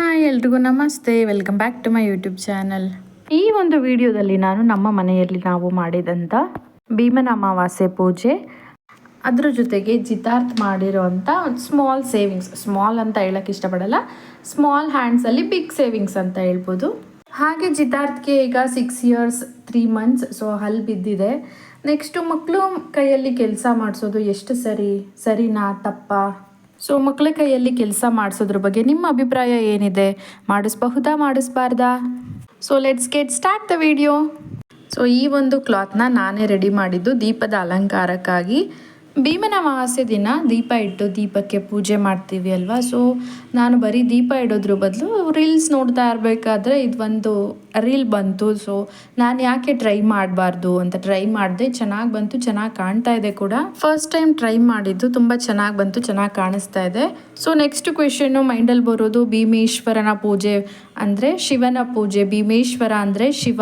Hi ಎಲ್ರಿಗೂ ನಮಸ್ತೆ welcome back to my YouTube channel ಈ ಒಂದು ವಿಡಿಯೋದಲ್ಲಿ ನಾನು ನಮ್ಮ ಮನೆಯಲ್ಲಿ ನಾವು ಮಾಡಿದಂಥ ಭೀಮನ ಅಮಾವಾಸ್ಯೆ ಪೂಜೆ. ಅದ್ರ ಜೊತೆಗೆ ಜಿತಾರ್ಥ್ ಮಾಡಿರೋವಂಥ ಸ್ಮಾಲ್ ಸೇವಿಂಗ್ಸ್ ಸ್ಮಾಲ್ ಅಂತ ಹೇಳಕ್ಕೆ ಇಷ್ಟಪಡಲ್ಲ ಸ್ಮಾಲ್ ಹ್ಯಾಂಡ್ಸಲ್ಲಿ ಬಿಗ್ ಸೇವಿಂಗ್ಸ್ ಅಂತ ಹೇಳ್ಬೋದು. ಹಾಗೆ ಜಿತಾರ್ಥ್ಗೆ ಈಗ six years three months so ಹಲ್ ಬಿದ್ದಿದೆ. ನೆಕ್ಸ್ಟು ಮಕ್ಕಳು ಕೈಯಲ್ಲಿ ಕೆಲಸ ಮಾಡಿಸೋದು ಎಷ್ಟು ಸರಿ? ಸರಿನಾ, ತಪ್ಪಾ? ಸೊ ಮಕ್ಕಳ ಕೈಯಲ್ಲಿ ಕೆಲಸ ಮಾಡಿಸೋದ್ರ ಬಗ್ಗೆ ನಿಮ್ಮ ಅಭಿಪ್ರಾಯ ಏನಿದೆ? ಮಾಡಿಸ್ಬಹುದಾ, ಮಾಡಿಸ್ಬಾರ್ದಾ? So let's get start the video so ಈ ಒಂದು ಕ್ಲಾತ್ನ ನಾನೇ ರೆಡಿ ಮಾಡಿದ್ದು ದೀಪದ ಅಲಂಕಾರಕ್ಕಾಗಿ. ಭೀಮನ ದಿನ ದೀಪ ಇಟ್ಟು ದೀಪಕ್ಕೆ ಪೂಜೆ ಮಾಡ್ತೀವಿ ಅಲ್ವಾ? ಸೊ ನಾನು ಬರೀ ದೀಪ ಇಡೋದ್ರ ಬದಲು ರೀಲ್ಸ್ ನೋಡ್ತಾ ಇರಬೇಕಾದ್ರೆ ಇದೊಂದು ರೀಲ್ ಬಂತು ಸೊ ನಾನು ಯಾಕೆ ಟ್ರೈ ಮಾಡಬಾರ್ದು ಅಂತ ಟ್ರೈ ಮಾಡಿದೆ, ಚೆನ್ನಾಗಿ ಬಂತು, ಚೆನ್ನಾಗಿ ಕಾಣ್ತಾ ಇದೆ ಕೂಡ. ಫಸ್ಟ್ ಟೈಮ್ ಟ್ರೈ ಮಾಡಿದ್ದು, ತುಂಬ ಚೆನ್ನಾಗಿ ಬಂತು, ಚೆನ್ನಾಗಿ ಕಾಣಿಸ್ತಾ ಇದೆ. ಸೊ ನೆಕ್ಸ್ಟ್ ಕ್ವೆಶನ್ನು ಮೈಂಡಲ್ಲಿ ಬರೋದು ಭೀಮೇಶ್ವರನ ಪೂಜೆ ಅಂದರೆ ಶಿವನ ಪೂಜೆ, ಭೀಮೇಶ್ವರ ಅಂದರೆ ಶಿವ.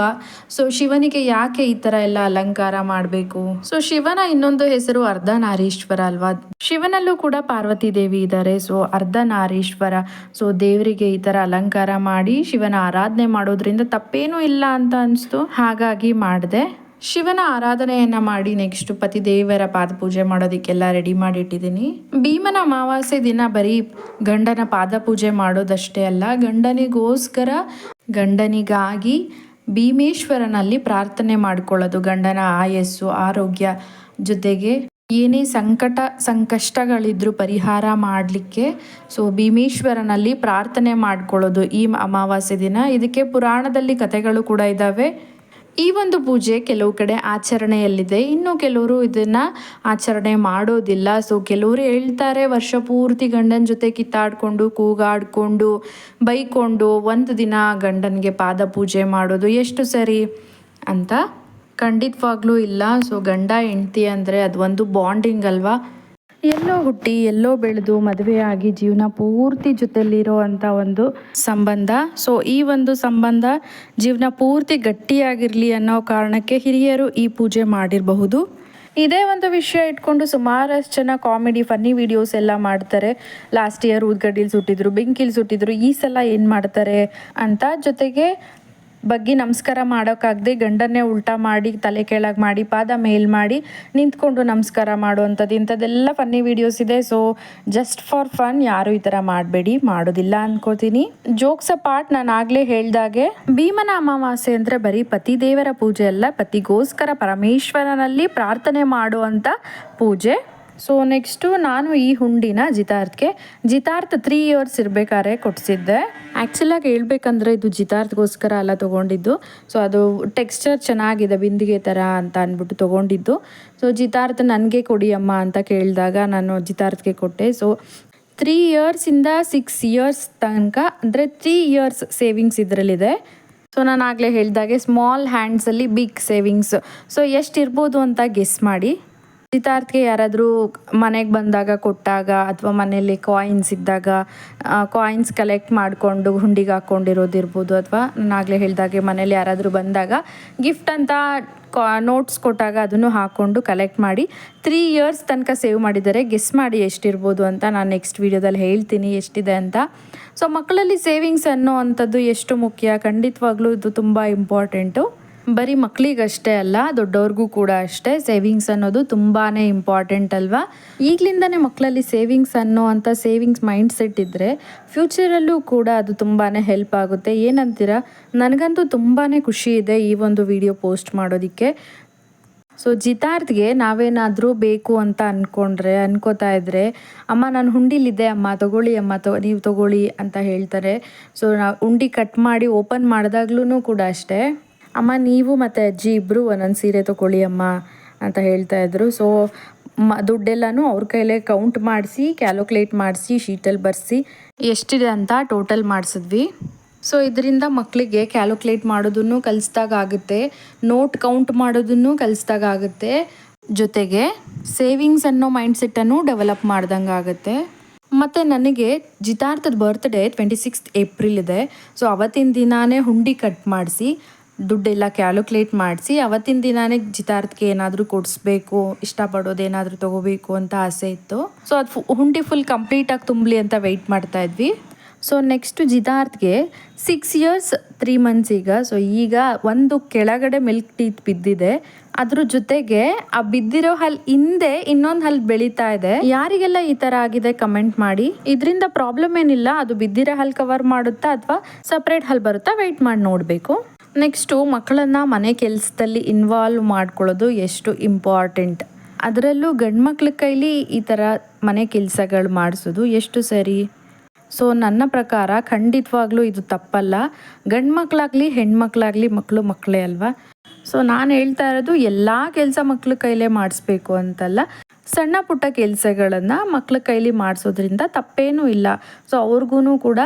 ಸೊ ಶಿವನಿಗೆ ಯಾಕೆ ಈ ಥರ ಎಲ್ಲ ಅಲಂಕಾರ ಮಾಡಬೇಕು? ಸೊ ಶಿವನ ಇನ್ನೊಂದು ಹೆಸರು ಅರ್ಧನಾರೀಶ್ವರ ಅಲ್ವಾ? ಶಿವನಲ್ಲೂ ಕೂಡ ಪಾರ್ವತಿ ದೇವಿ ಇದ್ದಾರೆ ಸೊ ಅರ್ಧನಾರೀಶ್ವರ. ಸೊ ದೇವರಿಗೆ ಈ ಥರ ಅಲಂಕಾರ ಮಾಡಿ ಶಿವನ ಆರಾಧನೆ ಮಾಡೋದ್ರಿಂದ ತಪ್ಪೇನೂ ಇಲ್ಲ ಅಂತ ಅನಿಸ್ತು. ಹಾಗಾಗಿ ಮಾಡಿದೆ. ಶಿವನ ಆರಾಧನೆಯನ್ನ ಮಾಡಿ ನೆಕ್ಸ್ಟ್ ಪತಿ ದೇವರ ಪಾದ ಪೂಜೆ ಮಾಡೋದಕ್ಕೆಲ್ಲ ರೆಡಿ ಮಾಡಿ ಇಟ್ಟಿದ್ದೀನಿ ಭೀಮನ ಅಮಾವಾಸ್ಯೆ ದಿನ ಬರೀ ಗಂಡನ ಪಾದ ಪೂಜೆ ಮಾಡೋದಷ್ಟೇ ಅಲ್ಲ, ಗಂಡನಿಗೋಸ್ಕರ ಗಂಡನಿಗಾಗಿ ಭೀಮೇಶ್ವರನಲ್ಲಿ ಪ್ರಾರ್ಥನೆ ಮಾಡ್ಕೊಳ್ಳೋದು, ಗಂಡನ ಆಯಸ್ಸು, ಆರೋಗ್ಯ ಜೊತೆಗೆ ಏನೇ ಸಂಕಟ, ಸಂಕಷ್ಟಗಳಿದ್ರು ಪರಿಹಾರ ಮಾಡಲಿಕ್ಕೆ, ಸೊ ಭೀಮೇಶ್ವರನಲ್ಲಿ ಪ್ರಾರ್ಥನೆ ಮಾಡ್ಕೊಳ್ಳೋದು ಈ ಅಮಾವಾಸ್ಯೆ ದಿನ. ಇದಕ್ಕೆ ಪುರಾಣದಲ್ಲಿ ಕಥೆಗಳು ಕೂಡ ಇದ್ದಾವೆ ಈ ಒಂದು ಪೂಜೆ ಕೆಲವು ಕಡೆ ಆಚರಣೆಯಲ್ಲಿದೆ. ಇನ್ನು ಕೆಲವರು ಇದನ್ನ ಆಚರಣೆ ಮಾಡೋದಿಲ್ಲ. ಸೊ ಕೆಲವರು ಹೇಳ್ತಾರೆ, ವರ್ಷ ಪೂರ್ತಿ ಗಂಡನ ಜೊತೆ ಕಿತ್ತಾಡಿಕೊಂಡು, ಕೂಗಾಡಿಕೊಂಡು, ಬೈಕೊಂಡು, ಒಂದು ದಿನ ಗಂಡನಿಗೆ ಪಾದ ಪೂಜೆ ಮಾಡೋದು. ಎಷ್ಟು ಸರಿ ಅಂತ ಖಂಡಿತವಾಗ್ಲೂ ಇಲ್ಲ. ಸೊ ಗಂಡ, ಹೆಂಡ್ತಿ ಅಂದರೆ ಅದು ಒಂದು ಬಾಂಡಿಂಗ್ ಅಲ್ವಾ? ಎಲ್ಲೋ ಹುಟ್ಟಿ, ಎಲ್ಲೋ ಬೆಳೆದು ಮದುವೆಯಾಗಿ ಜೀವನ ಪೂರ್ತಿ ಜೊತೆಲಿರೋ ಅಂಥ ಒಂದು ಸಂಬಂಧ. ಸೊ ಈ ಒಂದು ಸಂಬಂಧ ಜೀವನ ಪೂರ್ತಿ ಗಟ್ಟಿಯಾಗಿರಲಿ ಅನ್ನೋ ಕಾರಣಕ್ಕೆ ಹಿರಿಯರು ಈ ಪೂಜೆ ಮಾಡಿರಬಹುದು. ಇದೇ ಒಂದು ವಿಷಯ ಇಟ್ಕೊಂಡು ಸುಮಾರಷ್ಟು ಜನ ಕಾಮಿಡಿ ಫನ್ನಿ ವಿಡಿಯೋಸ್ ಎಲ್ಲ ಮಾಡ್ತಾರೆ. ಲಾಸ್ಟ್ ಇಯರ್ ಊದ್ಗಡ್ಡಿಲಿ ಸುಟ್ಟಿದ್ರು ಬೆಂಕಿಲಿ ಸುಟ್ಟಿದ್ರು, ಈ ಸಲ ಏನು ಮಾಡ್ತಾರೆ ಅಂತ ಜೊತೆಗೆ ಬಗ್ಗೆ ನಮಸ್ಕಾರ ಮಾಡೋಕ್ಕಾಗದೆ ಗಂಡನ್ನೇ ಉಲ್ಟಾ ಮಾಡಿ, ತಲೆ ಕೆಳಗೆ ಮಾಡಿ, ಪಾದ ಮೇಲ್ ಮಾಡಿ ನಿಂತ್ಕೊಂಡು ನಮಸ್ಕಾರ ಮಾಡುವಂಥದ್ದು. ಇಂಥದ್ದೆಲ್ಲ ಫನ್ನಿ ವಿಡಿಯೋಸ್ ಇದೆ. ಸೊ ಜಸ್ಟ್ ಫಾರ್ ಫನ್ ಯಾರು ಈ ಥರ ಮಾಡಬೇಡಿ, ಮಾಡೋದಿಲ್ಲ ಅನ್ಕೋತೀನಿ. ಜೋಕ್ಸ್ ಪಾರ್ಟ್ ನಾನು ಆಗಲೇ ಹೇಳ್ದಾಗೆ, ಭೀಮನ ಅಮಾವಾಸ್ಯೆ ಅಂದರೆ ಬರೀ ಪತಿ ದೇವರ ಪೂಜೆ ಅಲ್ಲ, ಪತಿಗೋಸ್ಕರ ಪರಮೇಶ್ವರನಲ್ಲಿ ಪ್ರಾರ್ಥನೆ ಮಾಡುವಂಥ ಪೂಜೆ. ಸೊ ನೆಕ್ಸ್ಟು ನಾನು ಈ ಹುಂಡಿನ ಜಿತಾರ್ಥ್ಗೆ, ಜಿತಾರ್ಥ ತ್ರೀ ಇಯರ್ಸ್ ಇರಬೇಕಾದ್ರೆ ಕೊಡಿಸಿದ್ದೆ. ಆ್ಯಕ್ಚುಲಾಗಿ ಹೇಳ್ಬೇಕಂದ್ರೆ ಇದು ಜಿತಾರ್ಥ್ಗೋಸ್ಕರ ಎಲ್ಲ ತೊಗೊಂಡಿದ್ದು. ಸೊ ಅದು ಟೆಕ್ಸ್ಚರ್ ಚೆನ್ನಾಗಿದೆ, ಬಿಂದಿಗೆ ಥರ ಅಂತ ಅಂದ್ಬಿಟ್ಟು ತೊಗೊಂಡಿದ್ದು. ಸೊ ಜಿತಾರ್ಥ ನನಗೆ ಕೊಡಿ ಅಮ್ಮ ಅಂತ ಕೇಳಿದಾಗ ನಾನು ಜಿತಾರ್ಥ್ಗೆ ಕೊಟ್ಟೆ. ಸೊ ತ್ರೀ ಇಯರ್ಸಿಂದ ಸಿಕ್ಸ್ ಇಯರ್ಸ್ ತನಕ, ಅಂದರೆ ತ್ರೀ ಇಯರ್ಸ್ ಸೇವಿಂಗ್ಸ್ ಇದರಲ್ಲಿದೆ. ಸೊ ನಾನು ಆಗಲೇ ಹೇಳಿದಾಗೆ ಸ್ಮಾಲ್ ಹ್ಯಾಂಡ್ಸಲ್ಲಿ ಬಿಗ್ ಸೇವಿಂಗ್ಸ್ ಸೊ ಎಷ್ಟು ಇರ್ಬೋದು ಅಂತ ಗೆಸ್ ಮಾಡಿ. ಸಿದ್ಧಾರ್ಥ್ಗೆ ಯಾರಾದರೂ ಮನೆಗೆ ಬಂದಾಗ ಕೊಟ್ಟಾಗ ಅಥವಾ ಮನೆಯಲ್ಲಿ ಕಾಯಿನ್ಸ್ ಇದ್ದಾಗ ಕಾಯಿನ್ಸ್ ಕಲೆಕ್ಟ್ ಮಾಡಿಕೊಂಡು ಹುಂಡಿಗೆ ಹಾಕ್ಕೊಂಡಿರೋದಿರ್ಬೋದು ಅಥವಾ ನಾನು ಆಗಲೇ ಹೇಳಿದಾಗೆ ಮನೇಲಿ ಯಾರಾದರೂ ಬಂದಾಗ ಗಿಫ್ಟ್ ಅಂತ ಕಾ ನೋಟ್ಸ್ ಕೊಟ್ಟಾಗ ಅದನ್ನು ಹಾಕ್ಕೊಂಡು ಕಲೆಕ್ಟ್ ಮಾಡಿ ತ್ರೀ ಇಯರ್ಸ್ ತನಕ ಸೇವ್ ಮಾಡಿದರೆ ಗೆಸ್ ಮಾಡಿ ಎಷ್ಟಿರ್ಬೋದು ಅಂತ ನಾನು ನೆಕ್ಸ್ಟ್ ವೀಡಿಯೋದಲ್ಲಿ ಹೇಳ್ತೀನಿ ಎಷ್ಟಿದೆ ಅಂತ. ಸೊ ಮಕ್ಕಳಲ್ಲಿ ಸೇವಿಂಗ್ಸ್ ಅನ್ನೋ ಅಂಥದ್ದು ಎಷ್ಟು ಮುಖ್ಯ? ಖಂಡಿತವಾಗ್ಲೂ ಇದು ತುಂಬ ಇಂಪಾರ್ಟೆಂಟು ಬರೀ ಮಕ್ಕಳಿಗಷ್ಟೇ ಅಲ್ಲ, ದೊಡ್ಡವ್ರಿಗೂ ಕೂಡ ಅಷ್ಟೇ. ಸೇವಿಂಗ್ಸ್ ಅನ್ನೋದು ತುಂಬಾ ಇಂಪಾರ್ಟೆಂಟ್ ಅಲ್ವಾ? ಈಗಲಿಂದನೇ ಮಕ್ಕಳಲ್ಲಿ ಸೇವಿಂಗ್ಸ್ ಅನ್ನೋ ಅಂಥ ಸೇವಿಂಗ್ಸ್ ಮೈಂಡ್ ಸೆಟ್ ಇದ್ದರೆ ಫ್ಯೂಚರಲ್ಲೂ ಕೂಡ ಅದು ತುಂಬಾ ಹೆಲ್ಪ್ ಆಗುತ್ತೆ. ಏನಂತೀರಾ? ನನಗಂತೂ ತುಂಬಾ ಖುಷಿ ಇದೆ ಈ ಒಂದು ವಿಡಿಯೋ ಪೋಸ್ಟ್ ಮಾಡೋದಕ್ಕೆ. ಸೊ ಜಿತಾರ್ಥ್ಗೆ ನಾವೇನಾದರೂ ಬೇಕು ಅಂತ ಅಂದ್ಕೊಂಡ್ರೆ ಅನ್ಕೋತಾ ಇದ್ರೆ, ಅಮ್ಮ, ನಾನು ಹುಂಡಿಲಿದ್ದೆ, ಅಮ್ಮ, ತಗೊಳ್ಳಿ, ಅಮ್ಮ, ತೊ, ನೀವು ತಗೊಳ್ಳಿ ಅಂತ ಹೇಳ್ತಾರೆ. ಸೊ ನಾವು ಉಂಡಿ ಕಟ್ ಮಾಡಿ ಓಪನ್ ಮಾಡಿದಾಗ್ಲೂ ಕೂಡ ಅಷ್ಟೇ. ಅಮ್ಮ, ನೀವು ಮತ್ತು ಅಜ್ಜಿ ಇಬ್ಬರು ಒಂದೊಂದು ಸೀರೆ ತೊಗೊಳ್ಳಿ ಅಮ್ಮ ಅಂತ ಹೇಳ್ತಾ ಇದ್ರು. ಸೊ ಮ, ದುಡ್ಡೆಲ್ಲನೂ ಅವ್ರ ಕೈಲೇ ಕೌಂಟ್ ಮಾಡಿಸಿ ಕ್ಯಾಲ್ಕುಲೇಟ್ ಮಾಡಿಸಿ ಶೀಟಲ್ಲಿ ಬರೆಸಿ ಎಷ್ಟಿದೆ ಅಂತ ಟೋಟಲ್ ಮಾಡಿಸಿದ್ವಿ. ಸೊ ಇದರಿಂದ ಮಕ್ಕಳಿಗೆ ಕ್ಯಾಲ್ಕುಲೇಟ್ ಮಾಡೋದನ್ನು ಕಲಿಸ್ದಾಗ ಆಗುತ್ತೆ ನೋಟ್ ಕೌಂಟ್ ಮಾಡೋದನ್ನು ಕಲಿಸ್ದಾಗ ಆಗುತ್ತೆ, ಜೊತೆಗೆ ಸೇವಿಂಗ್ಸ್ ಅನ್ನೋ ಮೈಂಡ್ ಸೆಟ್ಟನ್ನು ಡೆವಲಪ್ ಮಾಡ್ದಂಗೆ ಆಗುತ್ತೆ. ಮತ್ತು ನನಗೆ ಜಿತಾರ್ಥದ ಬರ್ತ್ಡೇ ಟ್ವೆಂಟಿ ಸಿಕ್ಸ್ತ್ ಏಪ್ರಿಲ್ ಇದೆ. ಸೊ ಅವತ್ತಿನ ದಿನಾನೇ ಹುಂಡಿ ಕಟ್ ಮಾಡಿಸಿ ದುಡ್ಡೆಲ್ಲ ಕ್ಯಾಲ್ಕುಲೇಟ್ ಮಾಡಿಸಿ ಅವತ್ತಿನ ದಿನಾನೇ ಜಿತಾರ್ಥ್ಗೆ ಏನಾದರೂ ಕೊಡಿಸ್ಬೇಕು, ಇಷ್ಟಪಡೋದು ಏನಾದರೂ ತೊಗೋಬೇಕು ಅಂತ ಆಸೆ ಇತ್ತು. ಸೊ ಅದು ಫು, ಹುಂಡಿ ಫುಲ್ ಕಂಪ್ಲೀಟಾಗಿ ತುಂಬಲಿ ಅಂತ ವೆಯ್ಟ್ ಮಾಡ್ತಾ ಇದ್ವಿ. ಸೊ ನೆಕ್ಸ್ಟು ಜಿತಾರ್ಥ್ಗೆ ಸಿಕ್ಸ್ ಇಯರ್ಸ್ ತ್ರೀ ಮಂತ್ಸ್ ಈಗ. ಸೊ ಈಗ ಒಂದು ಕೆಳಗಡೆ ಮಿಲ್ಕ್ ಟೀತ್ ಬಿದ್ದಿದೆ. ಅದ್ರ ಜೊತೆಗೆ ಆ ಬಿದ್ದಿರೋ ಹಲ್ ಹಿಂದೆ ಇನ್ನೊಂದು ಹಲ್ ಬೆಳೀತಾ ಇದೆ. ಯಾರಿಗೆಲ್ಲ ಈ ತರ ಆಗಿದೆ ಕಮೆಂಟ್ ಮಾಡಿ. ಇದರಿಂದ ಪ್ರಾಬ್ಲಮ್ ಏನಿಲ್ಲ, ಅದು ಬಿದ್ದಿರೋ ಹಲ್ ಕವರ್ ಮಾಡುತ್ತಾ ಅಥವಾ ಸಪ್ರೇಟ್ ಹಲ್ ಬರುತ್ತಾ ವೆಯ್ಟ್ ಮಾಡಿ ನೋಡಬೇಕು. ನೆಕ್ಸ್ಟು ಮಕ್ಕಳನ್ನು ಮನೆ ಕೆಲಸದಲ್ಲಿ ಇನ್ವಾಲ್ವ್ ಮಾಡ್ಕೊಳ್ಳೋದು ಎಷ್ಟು ಇಂಪಾರ್ಟೆಂಟ್ ಅದರಲ್ಲೂ ಗಂಡು ಮಕ್ಳ ಕೈಲಿ ಈ ಥರ ಮನೆ ಕೆಲಸಗಳು ಮಾಡಿಸೋದು ಎಷ್ಟು ಸರಿ? ಸೊ ನನ್ನ ಪ್ರಕಾರ ಖಂಡಿತವಾಗ್ಲೂ ಇದು ತಪ್ಪಲ್ಲ. ಗಂಡು ಮಕ್ಕಳಾಗಲಿ ಹೆಣ್ಮಕ್ಳಾಗಲಿ ಮಕ್ಕಳು ಮಕ್ಕಳೇ ಅಲ್ವಾ? ಸೊ ನಾನು ಹೇಳ್ತಾ ಇರೋದು ಎಲ್ಲ ಕೆಲಸ ಮಕ್ಳ ಕೈಲೇ ಮಾಡಿಸ್ಬೇಕು ಅಂತಲ್ಲ. ಸಣ್ಣ ಪುಟ್ಟ ಕೆಲಸಗಳನ್ನು ಮಕ್ಳ ಕೈಲಿ ಮಾಡಿಸೋದ್ರಿಂದ ತಪ್ಪೇನೂ ಇಲ್ಲ. ಸೊ ಅವ್ರಿಗೂ ಕೂಡ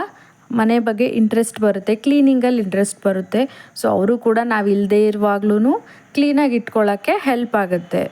ಮನೆ ಬಗ್ಗೆ ಇಂಟ್ರೆಸ್ಟ್ ಬರುತ್ತೆ ಕ್ಲೀನಿಂಗಲ್ಲಿ ಇಂಟ್ರೆಸ್ಟ್ ಬರುತ್ತೆ. ಸೊ ಅವರು ಕೂಡ ನಾವು ಇಲ್ಲದೇ ಇರುವಾಗ್ಲೂ ಕ್ಲೀನಾಗಿ ಇಟ್ಕೊಳ್ಳೋಕ್ಕೆ ಹೆಲ್ಪ್ ಆಗುತ್ತೆ.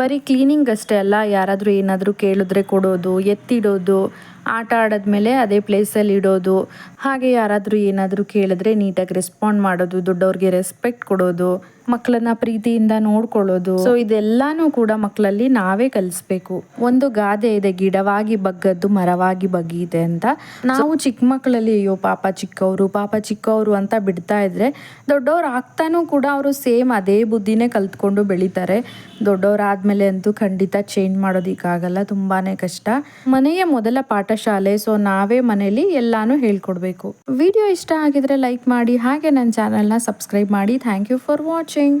ಬರೀ ಕ್ಲೀನಿಂಗ್ ಅಷ್ಟೇ ಅಲ್ಲ, ಯಾರಾದರೂ ಏನಾದರೂ ಕೇಳಿದ್ರೆ ಕೊಡೋದು, ಎತ್ತಿಡೋದು ಆಟ ಆಡೋದ್ಮೇಲೆ ಅದೇ ಪ್ಲೇಸಲ್ಲಿ ಇಡೋದು. ಹಾಗೆ ಯಾರಾದರೂ ಏನಾದರೂ ಕೇಳಿದ್ರೆ ನೀಟಾಗಿ ರೆಸ್ಪಾಂಡ್ ಮಾಡೋದು, ದೊಡ್ಡವ್ರಿಗೆ ರೆಸ್ಪೆಕ್ಟ್ ಕೊಡೋದು ಮಕ್ಕಳನ್ನ ಪ್ರೀತಿಯಿಂದ ನೋಡ್ಕೊಳ್ಳೋದು. ಸೊ ಇದೆಲ್ಲಾನು ಕೂಡ ಮಕ್ಕಳಲ್ಲಿ ನಾವೇ ಕಲಿಸ್ಬೇಕು. ಒಂದು ಗಾದೆ ಇದೆ, ಗಿಡವಾಗಿ ಬಗ್ಗದ್ದು, ಮರವಾಗಿ ಬಗ್ಗಿದೆ ಅಂತ. ನಾವು ಚಿಕ್ಕ ಮಕ್ಕಳಲ್ಲಿ ಅಯ್ಯೋ, ಪಾಪ ಚಿಕ್ಕವರು ಪಾಪ ಚಿಕ್ಕವರು ಅಂತ ಬಿಡ್ತಾ ಇದ್ರೆ ದೊಡ್ಡವ್ರು ಆಗ್ತಾನೂ ಕೂಡ ಅವರು ಸೇಮ್ ಅದೇ ಬುದ್ಧಿನೇ ಕಲ್ತ್ಕೊಂಡು ಬೆಳಿತಾರೆ. ದೊಡ್ಡವರಾದ್ಮೇಲೆ ಅಂತೂ ಖಂಡಿತ ಚೇಂಜ್ ಮಾಡೋದಿಕ್ಕಾಗಲ್ಲ ತುಂಬಾನೇ ಕಷ್ಟ. ಮನೆಯ ಮೊದಲ ಪಾಠಶಾಲೆ ಸೊ ನಾವೇ ಮನೇಲಿ ಎಲ್ಲಾನು ಹೇಳ್ಕೊಡ್ಬೇಕು. ವಿಡಿಯೋ ಇಷ್ಟ ಆಗಿದ್ರೆ ಲೈಕ್ ಮಾಡಿ, ಹಾಗೆ ನನ್ನ ಚಾನಲ್ನ ಸಬ್ಸ್ಕ್ರೈಬ್ ಮಾಡಿ. Thank you for watching.